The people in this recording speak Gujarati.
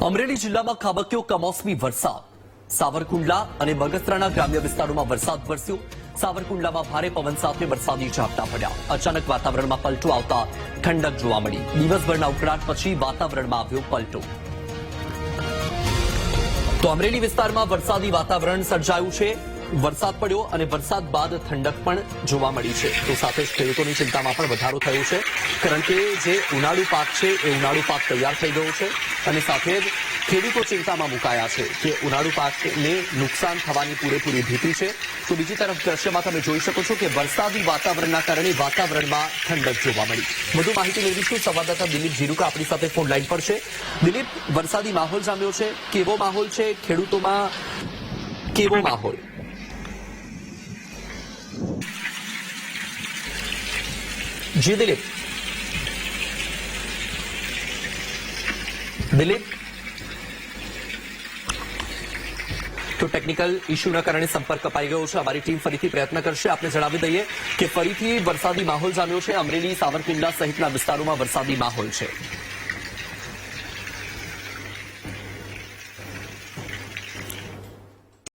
અમરેલી જિલ્લામાં ખાબક્યો કમોસમી વરસાદ. સાવરકુંડલા અને બગસરાના ગ્રામ્ય વિસ્તારોમાં વરસાદ વરસ્યો. સાવરકુંડલામાં ભારે પવન સાથે વરસાદી ઝાપટા પડ્યા. અચાનક વાતાવરણમાં પલટો આવતા ઠંડક જોવા મળી. દિવસભરના ઉકળાટ પછી વાતાવરણમાં આવ્યો પલટો. તો અમરેલી વિસ્તારમાં વરસાદી વાતાવરણ સર્જાયું છે. વરસાદ પડ્યો અને વરસાદ બાદ ઠંડક પણ જોવા મળી છે. તો સાથે જ ખેડૂતોની ચિંતામાં પણ વધારો થયો છે. કારણ કે જે ઉનાળુ પાક છે, એ ઉનાળુ પાક તૈયાર થઈ ગયો છે અને સાથે જ ખેડૂતો ચિંતામાં મુકાયા છે કે ઉનાળુ પાકને નુકસાન થવાની પૂરેપૂરી ભીતિ છે. તો બીજી તરફ દ્રશ્યમાં તમે જોઈ શકો છો કે વરસાદી વાતાવરણના કારણે વાતાવરણમાં ઠંડક જોવા મળી. વધુ માહિતી મેળવીશું. સંવાદદાતા દિલીપ જીરુકા આપણી સાથે ફોન લાઈન પર છે. દિલીપ, વરસાદી માહોલ જામ્યો છે. કેવો માહોલ છે? ખેડૂતોમાં કેવો માહોલ? જી દિલીપ દિલીપ તો ટેકનિકલ ઇસ્યુના કારણે સંપર્ક કપાઈ ગયો છે અમારી ટીમ ફરીથી પ્રયત્ન કરશે આપને જણાવી દઈએ કે ફરીથી વરસાદી માહોલ જામ્યો છે અમરેલી સાવરકુંડલા સહિતના વિસ્તારોમાં વરસાદી માહોલ છે।